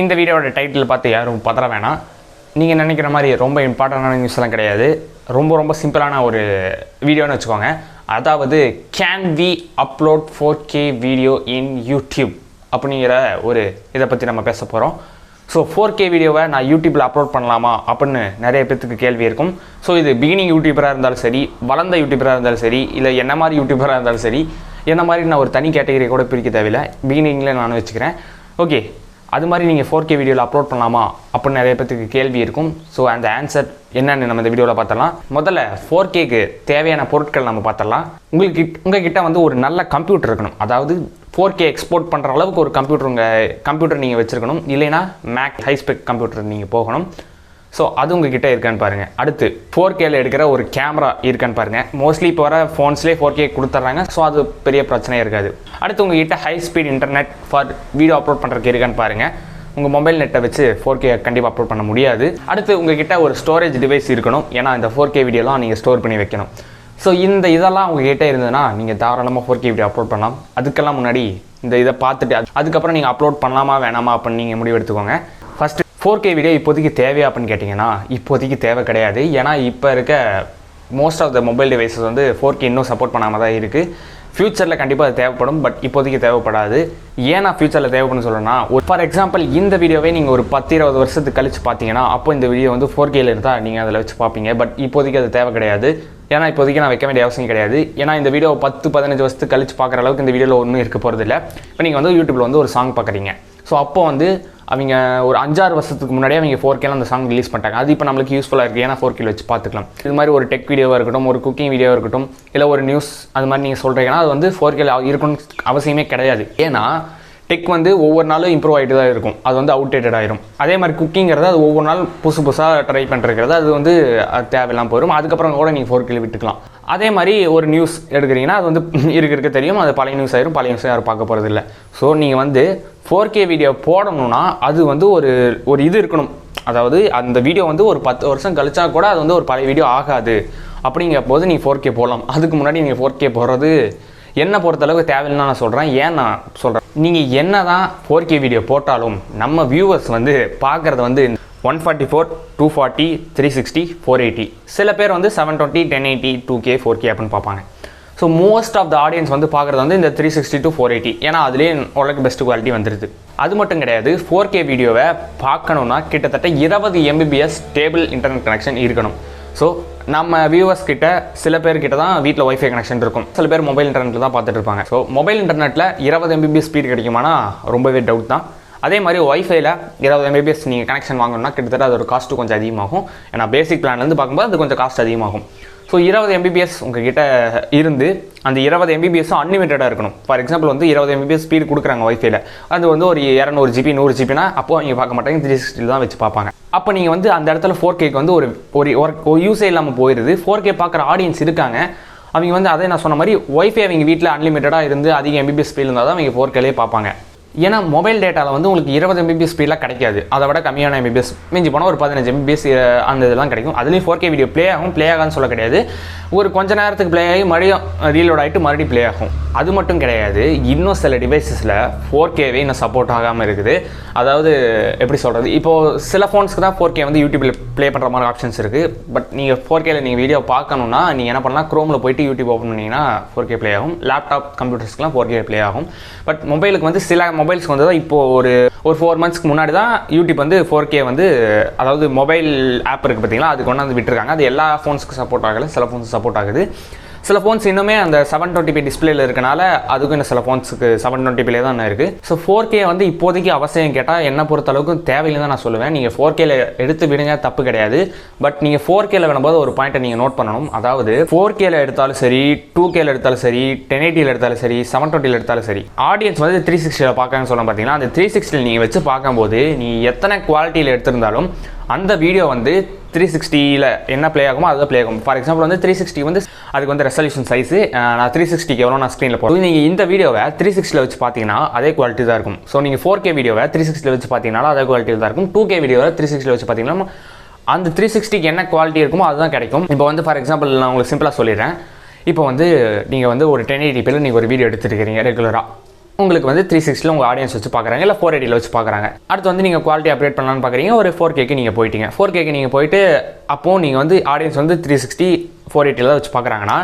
இந்த வீடியோட டைட்டில் பார்த்து யாரும் பதற வேணாம். நீங்கள் நினைக்கிற மாதிரி ரொம்ப இம்பார்ட்டண்டான நியூஸ்லாம் கிடையாது. ரொம்ப ரொம்ப சிம்பிளான ஒரு வீடியோன்னு வச்சுக்கோங்க. அதாவது can we upload four K video in YouTube அப்படிங்கிற ஒரு இதை பற்றி நம்ம பேச போகிறோம் ஸோ ஃபோர் கே வீடியோவை நான் யூடியூப்பில் அப்லோட் பண்ணலாமா? அப்படின்னு நிறைய பேத்துக்கு கேள்வி இருக்கும். ஸோ இது பிகினிங் யூடியூபராக இருந்தாலும் சரி வளர்ந்த யூடியூபராக இருந்தாலும் சரி இல்லை என்ன மாதிரி யூடியூபராக இருந்தாலும் சரி என்ன மாதிரி நான் ஒரு தனி கேட்டகரி கூட பிரிக்க தேவையில்லை. பிகினிங்கில் நான் வச்சுக்கிறேன். ஓகே அது மாதிரி நீங்கள் ஃபோர் கே வீடியோவில் அப்லோட் பண்ணலாமா? அப்படின்னு நிறைய பேத்துக்கு கேள்வி இருக்கும். ஸோ அந்த ஆன்சர் என்னென்னு நம்ம இந்த வீடியோவில் பார்த்தலாம் முதல்ல ஃபோர் கேக்கு தேவையான பொருட்கள் நம்ம பார்த்தலாம் உங்களுக்கு உங்ககிட்ட வந்து ஒரு நல்ல கம்ப்யூட்டர் இருக்கணும். அதாவது ஃபோர் கே எக்ஸ்போர்ட் பண்ணுற அளவுக்கு ஒரு கம்ப்யூட்டர் உங்கள் கம்ப்யூட்டர் நீங்கள் வச்சுருக்கணும். இல்லைனா மேக் ஹைஸ்பெக் கம்ப்யூட்டர் நீங்கள் போகணும். ஸோ அது உங்ககிட்ட இருக்கான்னு பாருங்கள் அடுத்து ஃபோர் கேல எடுக்கிற ஒரு கேமரா இருக்கான்னு பாருங்கள் மோஸ்ட்லி இப்போ வர ஃபோன்ஸ்லேயே ஃபோர் கே கொடுத்துட்றாங்க ஸோ அது பெரிய பிரச்சனையே இருக்காது. அடுத்து உங்ககிட்ட high speed internet for video upload பண்ணுறதுக்கு இருக்கான்னு பாருங்கள் உங்கள் மொபைல் நெட்டை வச்சு ஃபோர் கே கண்டிப்பாக அப்லோட் பண்ண முடியாது. அடுத்து உங்ககிட்ட ஒரு ஸ்டோரேஜ் டிவைஸ் இருக்கணும். ஏன்னா இந்த ஃபோர் கே வீடியோலாம் நீங்கள் ஸ்டோர் பண்ணி வைக்கணும். ஸோ இந்த இதெல்லாம் உங்ககிட்ட இருந்ததுன்னா நீங்கள் தாராளமாக ஃபோர் கே வீடியோ அப்லோட் பண்ணலாம். அதுக்கெல்லாம் முன்னாடி இந்த இதை பார்த்துட்டு அதுக்கப்புறம் நீங்கள் அப்லோட் பண்ணலாமா வேணாமா அப்படின்னு நீங்கள் முடிவு எடுத்துக்கோங்க. ஃபஸ்ட்டு ஃபோர் கே வீடியோ இப்போதைக்கு தேவையா அப்படின்னு கேட்டிங்கன்னா இப்போதைக்கு தேவை கிடையாது. ஏன்னா இப்போ இருக்க most of the mobile devices வந்து ஃபோர் கே இன்னும் சப்போர்ட் பண்ணாமல் தான் இருக்குது ஃப்யூச்சரில் கண்டிப்பாக அது தேவைப்படும் பட் இப்போதைக்கு தேவைப்படாது. ஏன்னா ஃப்யூச்சரில் தேவைப்படும் சொல்லணும்னா ஒரு ஃபார் எக்ஸாம்பிள் இந்த வீடியோவே நீங்கள் ஒரு பத்து இருபது வருஷத்துக்கு கழிச்சு பார்த்தீங்கன்னா அப்போ இந்த வீடியோ வந்து ஃபோர் கேல இருந்தால் நீங்கள் அதில் வச்சு பார்ப்பீங்க. பட் இப்போதைக்கு அது தேவை கிடையாது. ஏன்னா இப்போதைக்கு நான் வைக்க வேண்டிய அவசியம் கிடையாது. ஏன்னா இந்த வீடியோ பத்து பதினஞ்சு வருஷத்துக்கு கழிச்சு பார்க்குற அளவுக்கு இந்த வீடியோவில் ஒன்றும் இருக்க போகிறது இல்லை இப்போ நீங்கள் வந்து யூடியூப்பில் வந்து ஒரு சாங் பார்க்குறீங்க. ஸோ அப்போ வந்து அவங்க ஒரு அஞ்சாறு வருஷத்துக்கு முன்னாடியே அவங்க ஃபோர் கேல அந்த சாங் ரிலீஸ் பண்ணிட்டாங்க. அது இப்போ நம்மளுக்கு யூஸ்ஃபுல்லாக இருக்குது ஏன்னா ஃபோர் கேல வச்சு பார்த்துக்கலாம். இது மாதிரி ஒரு டெக் வீடியோவாக இருக்கட்டும் ஒரு குக்கிங் வீடியோவாக இருக்கட்டும் இல்லை ஒரு நியூஸ் அது மாதிரி நீங்கள் சொல்கிறீங்கன்னா அது வந்து ஃபோர் கேல இருக்கணும்னு அவசியமே கிடையாது. ஏன்னா டெக் வந்து ஒவ்வொரு நாளும் இம்ப்ரூவ் ஆகிட்டு தான் இருக்கும். அது வந்து அவுடேட்டட் ஆயிரும். அதே மாதிரி குக்கிங்கிறது அது ஒவ்வொரு நாள் புதுசு புதுசாக ட்ரை பண்ணுறது அது வந்து அது போயிடும் அதுக்கப்புறம் கூட நீங்கள் ஃபோர் விட்டுக்கலாம். அதே மாதிரி ஒரு நியூஸ் எடுக்கிறீங்கன்னா அது வந்து இருக்க இருக்க தெரியும். அது பழைய நியூஸ் ஆயிரும். பழைய நியூஸ் யாரும் பார்க்க போகிறது இல்லை ஸோ நீங்கள் வந்து ஃபோர் கே வீடியோ போடணும்னா அது வந்து ஒரு ஒரு இது இருக்கணும். அதாவது அந்த வீடியோ வந்து ஒரு பத்து வருஷம் கழிச்சா கூட அது வந்து ஒரு பழைய வீடியோ ஆகாது. அப்படிங்கிற போது நீங்கள் ஃபோர் கே போடலாம். அதுக்கு முன்னாடி நீங்கள் ஃபோர் கே போடுறது என்னை பொறுத்தளவுக்கு தேவையில்லைன்னு நான் சொல்கிறேன் ஏன் நான் சொல்கிறேன் நீங்கள் என்ன தான் ஃபோர் கே வீடியோ போட்டாலும் நம்ம வியூவர்ஸ் வந்து பார்க்குறது வந்து one forty four two forty three sixty four eighty சில பேர் வந்து seven twenty ten eighty two K four K அப்படின்னு பார்ப்பாங்க. So most of the audience வந்து பார்க்குறது வந்து இந்த three sixty to four eighty ஏன்னா அதுலேயே உலக பெஸ்ட் குவாலிட்டி வந்துடுது அது மட்டும் கிடையாது ஃபோர் கே வீடியோவை பார்க்கணுன்னா கிட்டத்தட்ட இருபது எம்பிபிஎஸ் ஸ்டேபிள் இன்டர்நெட் கனெக்ஷன் இருக்கணும். ஸோ நம்ம வியூவர்ஸ் கிட்ட சில பேர்கிட்ட தான் வீட்டில் ஒய்ஃபை கனெக்ஷன் இருக்கும். சில பேர் மொபைல் இன்டர்நெட்டில் தான் பார்த்துட்டு இருப்பாங்க. ஸோ மொபைல் இன்டர்நெட்டில் இருபது எம்பிபிஎஸ் ஸ்பீட் கிடைக்குமானா ரொம்பவே டவுட் தான். அதே மாதிரி ஒய்ஃபைல இருபது எம்பிபிஎஸ் நீங்கள் கனெக்ஷன் வாங்கணும்னா கிட்டத்தட்ட அதோட காஸ்ட்டு கொஞ்சம் அதிகமாகும். ஏன்னா பேசிக் பிளான்லேருந்து பார்க்கும்போது அது கொஞ்சம் காஸ்ட் அதிகமாகும். ஸோ இருபது எம்பிபிஎஸ் உங்ககிட்ட இருந்து அந்த இருபது எம்பிபிஎஸும் அன்லிமிட்டடாக இருக்கணும். ஃபார் எக்ஸாம்பிள் வந்து இருபது எம்பிபிஎஸ் ஸ்பீடு கொடுக்குறாங்க ஒய்ஃபைல அது வந்து ஒரு இரநூறு ஜிபி நூறு ஜிபினா அப்போ நீங்கள் பார்க்க மாட்டாங்க. த்ரீ சிக்ஸ்டியில் தான் வச்சு பார்ப்பாங்க. அப்போ நீங்கள் வந்து அந்த இடத்துல ஃபோர் கேக்கு வந்து ஒரு ஒரு ஒரு யூஸே இல்லாமல் போயிடுது ஃபோர் கே பார்க்குற ஆடியன்ஸ் இருக்காங்க. அவங்க வந்து அதே நான் சொன்ன மாதிரி ஒய்ஃபை அவங்க வீட்டில் அன்லிமிட்டடாக இருந்து அதிக எம்பிபிஎஸ் ஸ்பீடு இருந்தால் தான் அவங்க ஃபோர் கேலே பார்ப்பாங்க. ஏன்னா மொபைல் டேட்டாவில் வந்து உங்களுக்கு இருபது எம்பிபிஎஸ் ஸ்பீடெலாம் கிடைக்காது. அதை விட கம்மியான எம்பிபிஎஸ் மிஞ்சி போனால் ஒரு பதினஞ்சு எம்பிபிஎஸ் அந்த இதெல்லாம் கிடைக்கும். அதுலேயும் ஃபோர் கே வீடியோ ப்ளே ஆகும் ப்ளே ஆகான்னு சொல்ல கிடையாது. ஒரு கொஞ்ச நேரத்துக்கு ப்ளே ஆகி மறுபடியும் ரீலோட் ஆகிட்டு மறுபடியும் ப்ளே ஆகும். அது மட்டும் கிடையாது. இன்னும் சில டிவைசஸில் ஃபோர் கேவே இன்னும் சப்போர்ட் ஆகாமல் இருக்குது. அதாவது எப்படி சொல்கிறது இப்போது சில ஃபோன்ஸ்க்கு தான் ஃபோர் கே வந்து யூடியூப்பில் ப்ளே பண்ணுற மாதிரி ஆப்ஷன்ஸ் இருக்குது பட் நீங்கள் ஃபோர் கேல நீங்கள் வீடியோ பார்க்கணுன்னா நீங்கள் என்ன பண்ணலாம்? க்ரோமில் போயிட்டு யூடியூப் ஓப்பன் பண்ணிங்கன்னா ஃபோர் கே ப்ளே ஆகும். லேப்டாப் கம்ப்யூட்டர்ஸ்க்குலாம் ஃபோர் கே ப்ளே ஆகும். பட் மொபைலுக்கு வந்து சில மொபைல்ஸ்க்கு வந்து தான் இப்போது ஒரு ஒரு ஃபோர் மந்த்ஸ்க்கு முன்னாடி தான் யூடியூப் வந்து ஃபோர் கே வந்து அதாவது மொபைல் ஆப் இருக்குது பார்த்தீங்களா? அது கொண்டாந்து விட்டுருக்காங்க. அது எல்லா ஃபோன்ஸ்க்கு சப்போர்ட் ஆகலை. சில ஃபோன்ஸ் சப்போர்ட் ஆகுது. சில ஃபோன்ஸ் இன்னுமே அந்த செவன் டுவெண்ட்டி பி டிஸ்பிளேல இருக்கனால அதுக்கும் இன்னும் சில ஃபோன்ஸுக்கு செவன் டுவெண்ட்டி பிலே தான் இருக்குது ஸோ ஃபோர் கே வந்து இப்போதைக்கு அவசியம் கேட்டால் என்ன பொறுத்த அளவுக்கு தேவையில்லை தான் நான் சொல்லுவேன். நீங்கள் ஃபோர் கேல எடுத்து விடுங்க தப்பு கிடையாது. பட் நீங்கள் ஃபோர் கேல விடும்போது ஒரு பாயிண்ட்டை நீங்கள் நோட் பண்ணணும். அதாவது ஃபோர் கேல எடுத்தாலும் சரி டூ கேல எடுத்தாலும் சரி டென் எயிட்டியில் எடுத்தாலும் சரி செவன் டுவெண்ட்டியில் எடுத்தாலும் சரி ஆடியன்ஸ் வந்து த்ரீ சிக்ஸ்டியில் பார்க்கன்னு சொல்ல பார்த்தீங்கன்னா அந்த த்ரீ சிக்ஸ்டியில் நீங்கள் வச்சு பார்க்கும்போது நீ எத்தனை குவாலிட்டியில் எடுத்திருந்தாலும் அந்த வீடியோ வந்து த்ரீ சிக்ஸ்டியில் என்ன ப்ளே ஆகுமோ அதை ப்ளே ஆகும். ஃபார் எக்ஸாம்பிள் வந்து த்ரீ சிக்ஸ்டி வந்து அதுக்கு வந்து ரெசல்யூஷன் சைஸு நான் த்ரீ சிக்ஸ்டிக்கு எவ்வளோ நான் ஸ்க்ரீனில் போடுறேன். நீங்கள் இந்த வீடியோவை த்ரீ சிக்ஸ்டியில் வச்சு பார்த்தீங்கன்னா அதே குவாலிட்டி தான் இருக்கும். ஸோ நீங்கள் ஃபோர் கே வீடியோவை த்ரீ சிக்ஸ்டியில் வச்சு பார்த்தீங்கன்னா அதே குவாலிட்டி தான் இருக்கும். டூ கே வீடியோவை த்ரீ சிக்ஸ்டியில் வச்சு பார்த்தீங்கன்னா அந்த த்ரீ சிக்ஸ்டிக்கு என்ன குவாலிட்டி இருக்குமோ அதுதான் கிடைக்கும். இப்போ வந்து ஃபார் எக்ஸாம்பிள் நான் உங்களுக்கு சிம்பிளாக சொல்லிடுறேன். இப்போ வந்து நீங்கள் வந்து ஒரு டென் எயிட்டி பேரில் நீங்கள் ஒரு வீடியோ எடுத்துருக்கிறீங்க ரெகுலராக உங்களுக்கு வந்து த்ரீ சிக்ஸ்டியில் உங்கள் ஆடியன்ஸ் வச்சு பார்க்குறாங்க இல்லை ஃபோர் எயிட்டியில் வச்சு பார்க்குறாங்க அடுத்து வந்து நீங்கள் குவாலிட்டி அப்டேட் பண்ணலான்னு பார்க்குறீங்க ஒரு ஃபோர் கேக்கு நீங்கள் போயிட்டீங்க. ஃபோர் கேக்கு நீங்கள் போயிட்டு அப்போது நீங்கள் வந்து ஆடியன்ஸ் வந்து த்ரீ சிக்ஸ்டி ஃபோர் எயிட்டியில் தான் வச்சு பார்க்குறாங்கன்னா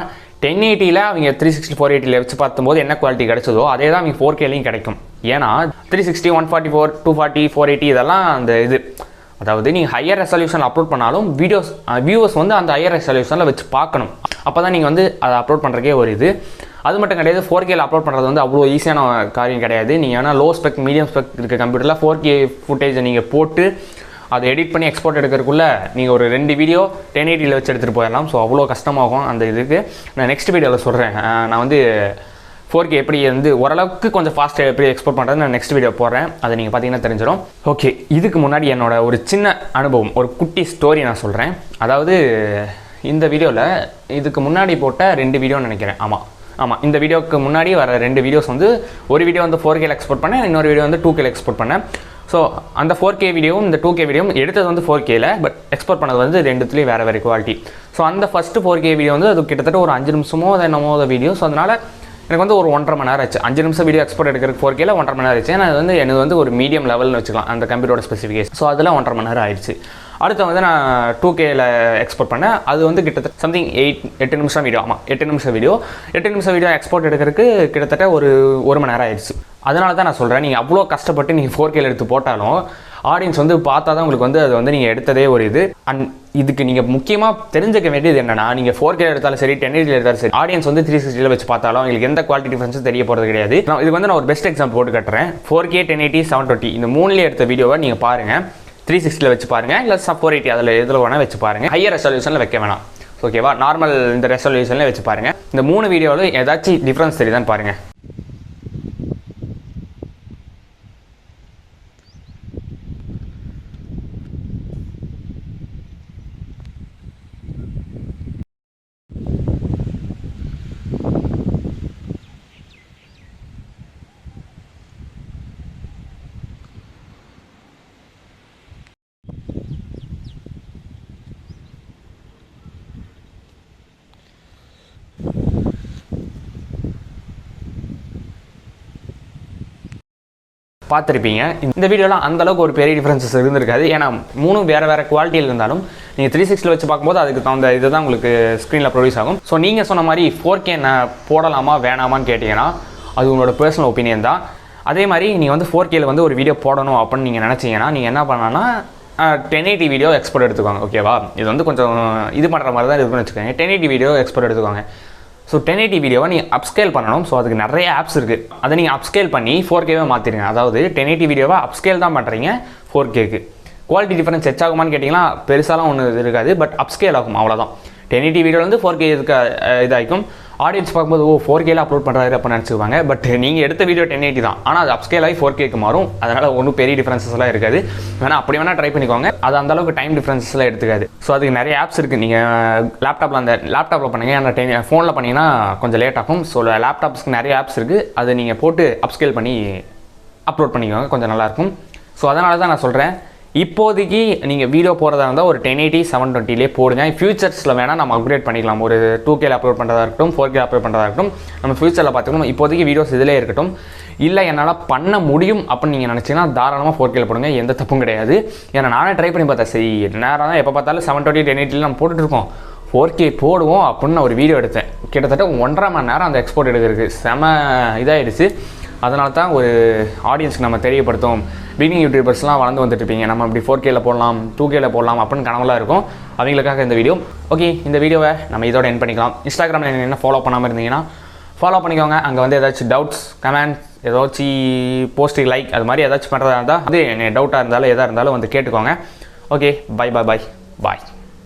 டென் எயிட்டியில் அவங்க த்ரீ சிக்ஸ்டி ஃபோர் எயிட்டியில் வச்சு பார்த்தும்போது என்ன குவாலிட்டி கிடைச்சதோ அதே தான் அவங்க ஃபோர் கேலையும் கிடைக்கும். ஏன்னா three sixty one forty four two forty four eighty இதெல்லாம் அந்த இது. அதாவது நீங்கள் ஹையர் ரெசல்யூஷன் அப்லோட் பண்ணாலும் வீடியோஸ் வியூவர்ஸ் வந்து அந்த ஹையர் ரெசல்யூஷனில் வச்சு பார்க்கணும். அப்போ தான் நீங்கள் வந்து அதை அப்லோட் பண்ணுறக்கே ஒரு இது. அது மட்டும் கிடையாது ஃபோர் கேல அப்லோட் பண்ணுறது வந்து அவ்வளோ ஈஸியான காரியம் கிடையாது. நீங்கள் வேணால் லோ ஸ்பெக் மீடியம் ஸ்பெக் இருக்க கம்ப்யூட்டரில் ஃபோர் கே ஃபுட்டேஜை நீங்கள் போட்டு அதை எடிட் பண்ணி எக்ஸ்போர்ட் எடுக்கிறதுக்குள்ள நீங்கள் ஒரு ரெண்டு வீடியோ டென் எயிட்டியில் வச்சு எடுத்துகிட்டு போயிடலாம். ஸோ அவ்வளோ கஷ்டமாகும் அந்த இதுக்கு. நான் நெக்ஸ்ட் வீடியோவில் சொல்கிறேன் நான் வந்து ஃபோர் கே எப்படி வந்து ஓரளவுக்கு கொஞ்சம் ஃபாஸ்ட்டாக எப்படி எக்ஸ்போர்ட் பண்ணுறது நான் நெக்ஸ்ட் வீடியோ போடுறேன். அதை நீங்கள் பார்த்தீங்கன்னா தெரிஞ்சிடும் ஓகே இதுக்கு முன்னாடி என்னோட ஒரு சின்ன அனுபவம் ஒரு குட்டி ஸ்டோரி நான் சொல்கிறேன் அதாவது இந்த வீடியோவில் இதுக்கு முன்னாடி போட்ட ரெண்டு வீடியோன்னு நினைக்கிறேன். ஆமாம் ஆமாம் இந்த வீடியோக்கு முன்னாடி வர ரெண்டு வீடியோஸ் வந்து ஒரு வீடியோ வந்து ஃபோர் கேல எக்ஸ்போர்ட் பண்ணேன் இன்னொரு வீடியோ வந்து டூ கேல எக்ஸ்போர்ட் பண்ணேன். ஸோ அந்த ஃபோர் கே வீடியோவும் இந்த டூ கே வீடியோவும் எடுத்தது வந்து ஃபோர் கேல பட் எக்ஸ்போர்ட் பண்ணது வந்து ரெண்டுத்துலேயும் வேறு வேறு குவாலிட்டி ஸோ அந்த ஃபஸ்ட்டு ஃபோர் கே வீடியோ வந்து அது கிட்டத்தட்ட ஒரு அஞ்சு நிமிஷமோ அதை என்னமோ வீடியோ ஸோ அதனால் எனக்கு வந்து ஒரு ஒன்றரை மணி நேரம் ஆச்சு. அஞ்சு நிமிஷம் வீடியோ எக்ஸ்போர்ட் எடுக்கிறதுக்கு ஃபோர் கேல ஒன்றரை மணி நேரம் ஆச்சு. ஏன்னா அது வந்து எனக்கு வந்து ஒரு மீடியம் லெவல்னு வச்சுக்கலாம் அந்த கம்ப்யூட்டரோட ஸ்பெசிஃபிகேஷன் ஸோ அதில் ஒன்றரை மணி நேரம் ஆயிடுச்சு. அடுத்து வந்து நான் டூ கேல எக்ஸ்போர்ட் பண்ணேன். அது வந்து கிட்டத்தட்ட சம்திங் எயிட் எட்டு நிமிஷம் வீடியோ ஆமாம் எட்டு நிமிஷம் வீடியோ எட்டு நிமிஷம் வீடியோ எக்ஸ்போர்ட் எடுக்கிறதுக்கு கிட்டத்தட்ட ஒரு ஒரு மணி நேரம் ஆயிடுச்சு. அதனால தான் நான் சொல்கிறேன் நீங்கள் அவ்வளோ கஷ்டப்பட்டு நீங்கள் ஃபோர் கேல எடுத்து போட்டாலும் ஆடியன்ஸ் வந்து பார்த்தா தான் உங்களுக்கு வந்து அது வந்து நீங்கள் எடுத்ததே ஒரு இது. அண்ட் இதுக்கு நீங்கள் முக்கியமாக தெரிஞ்சுக்க வேண்டியது என்னன்னா நீங்கள் ஃபோர் கே எடுத்தாலும் சரி டென் எயிட்டில் எடுத்தாலும் சரி ஆடியன்ஸ் வந்து த்ரீ சிக்ஸ்டியில் வச்சு பார்த்தாலும் உங்களுக்கு எந்த குவாலிட்டி டிஃபரன்ஸும் தெரிய போகிறது கிடையாது. நான் இது வந்து நான் ஒரு பெஸ்ட் எக்ஸாம்பிள் போட்டு கட்டுறேன். Four K ten eighty seven twenty இந்த மூணுலேயே எடுத்த வீடியோவை நீங்கள் பாருங்கள் த்ரீ சிக்ஸ்டியில் வச்சு பாருங்கள் இல்லை ஃபோர் எயிட்டி அதில் எதில் வேணால் வச்சு பாருங்கள் ஹையர் ரெசல்யூஷனில் வைக்க வேணாம். ஓகேவா நார்மல் இந்த ரெசல்யூஷனில் வச்சு பாருங்கள் இந்த மூணு வீடியோவில் ஏதாச்சும் டிஃப்ரென்ஸ் தெரியுதான்னு பாருங்கள் பார்த்துருப்பீங்க. இந்த வீடியோலாம் அந்த அளவுக்கு ஒரு பெரிய டிஃப்ரென்சஸ் இருந்திருக்காது. ஏன்னா மூணும் வேறு வேறு குவாலிட்டியில் இருந்தாலும் நீங்கள் த்ரீ சிக்ஸில் வச்சு பார்க்கும்போது அதுக்கு தகுந்த இது தான் உங்களுக்கு ஸ்க்ரீனில் ப்ரொடியூஸ் ஆகும். ஸோ நீங்கள் சொன்ன மாதிரி ஃபோர் கே என்ன போடலாமா வேணாமான்னு கேட்டிங்கன்னா அது உங்களோட பர்சனல் ஒப்பீனியன் தான். அதே மாதிரி நீங்கள் வந்து ஃபோர் கேல வந்து ஒரு வீடியோ போடணும் அப்படின்னு நீங்கள் நினச்சிங்கன்னா நீங்கள் என்ன பண்ணலாம்னா டென் எயிட்டி வீடியோ எக்ஸ்போர்ட் எடுத்துக்கோங்க. ஓகேவா இது வந்து கொஞ்சம் இது பண்ணுற மாதிரி தான் இருக்குன்னு வச்சுக்கோங்க. டென் எயிட்டி வீடியோ எக்ஸ்போர்ட் எடுத்துக்கோங்க. ஸோ டென் எயிட்டி வீடியோவை நீங்கள் அப்ஸ்கேல் பண்ணணும். ஸோ அதுக்கு நிறைய ஆப்ஸ் இருக்குது அதை நீங்கள் அப்ஸ்கேல் பண்ணி ஃபோர் கேவே மாற்றிடுங்க அதாவது டென் எயிட்டி வீடியோவை அப்ஸ்கேல் தான் பண்ணுறீங்க ஃபோர் கேக்கு குவாலிட்டி டிஃபரன்ஸ் செச் ஆகுமான்னு கேட்டிங்கன்னா பெருசாலாம் ஒன்றும் இருக்காது பட் அப்ஸ்கேல் ஆகும். அவ்வளோதான் டென் எயிட்டி வீடியோலேருந்து வந்து ஃபோர் கே இதுக்கு இதாகும் ஆடியன்ஸ் பார்க்கும்போது ஓ ஃபோர் கேல அப்லோட் பண்ணுறாரு அப்போ நினச்சிக்குவாங்க. பட் நீங்கள் எடுத்த வீடியோ டென் எயிட்டி தான். ஆனால் அது அப்ஸ்கேல் ஆகி ஃபோர் கேக்கு மாறும். அதனால் ஒன்றும் பெரிய டிஃப்ரென்சஸ்லாம் இருக்காது. வேணால் அப்படி வேணால் ட்ரை பண்ணிக்கோங்க. அது அந்த அளவுக்கு டைம் டிஃப்ரென்சஸ்லாம் எடுத்துக்காது. ஸோ அதுக்கு நிறைய ஆப்ஸ் இருக்குது நீங்கள் லேப்டாப்பில் அந்த லேப்டாப்பில் பண்ணீங்க. அந்த டென் ஃபோனில் பண்ணிங்கன்னா கொஞ்சம் லேட் ஆகும். ஸோ லேப்டாப்ஸ்க்கு நிறைய ஆப்ஸ் இருக்குது அதை நீங்கள் போட்டு அப்ஸ்கேல் பண்ணி அப்லோட் பண்ணிக்கோங்க. கொஞ்சம் நல்லாயிருக்கும் ஸோ அதனால தான் நான் சொல்கிறேன் இப்போதைக்கு நீங்கள் வீடியோ போகிறதா இருந்தால் ஒரு டென் எயிட்டி செவன் டுவெண்ட்டிலே போடுங்க. ஃபியூச்சர்ஸில் வேணால் நம்ம அப்கிரேட் பண்ணிக்கலாம். ஒரு டூ கேல அப்லோட் பண்ணுறதா இருக்கட்டும் ஃபோர் கே அப்லோட் பண்ணுறதா இருக்கட்டும் நம்ம ஃபியூச்சரில் பார்த்துக்கணும். இப்போதைக்கு வீடியோஸ் இதிலே இருக்கட்டும். இல்லை என்னால் பண்ண முடியும் அப்படின்னு நீங்கள் நினச்சிங்கன்னா தாராளமாக ஃபோர் கேல போடுங்க. எந்த தப்பும் கிடையாது. ஏன்னா நானே ட்ரை பண்ணி பார்த்தேன். சரி நேரம் தான் எப்போ பார்த்தாலும் செவன் டுவெண்ட்டி டென் எயிட்டில் நம்ம போட்டுட்ருக்கோம் ஃபோர் கே போடுவோம் அப்படின்னு ஒரு வீடியோ எடுத்தேன். கிட்டத்தட்ட ஒன்றரை மணி நேரம் அந்த எக்ஸ்போர்ட் எடுக்கிறதுக்கு செம இதாகிடுச்சு அதனால தான் ஒரு ஆடியன்ஸ்க்கு நம்ம தெரியப்படுத்தும் பிகினிங் யூடியூபர்ஸ்லாம் வளர்ந்து வந்துட்டு இருப்பீங்க நம்ம இப்படி ஃபோர் கேல போடலாம் டூ கேல போடலாம் அப்படின்னு கனவுலாம் இருக்கும். அவங்களுக்காக இந்த வீடியோ ஓகே இந்த வீடியோவை நம்ம இதோட என் பண்ணிக்கலாம். இன்ஸ்டாகிராமில் நீங்கள் என்ன ஃபாலோ பண்ணாமல் இருந்தீங்கன்னா ஃபாலோ பண்ணிக்கோங்க. அங்கே வந்து ஏதாச்சும் டவுட்ஸ் கமெண்ட்ஸ் ஏதாச்சும் போஸ்ட் லைக் அது மாதிரி ஏதாச்சும் பண்ணுறதா இருந்தால் அது டவுட்டாக இருந்தாலும் எதாக இருந்தாலும் வந்து கேட்டுக்கோங்க. Okay bye bye bye bye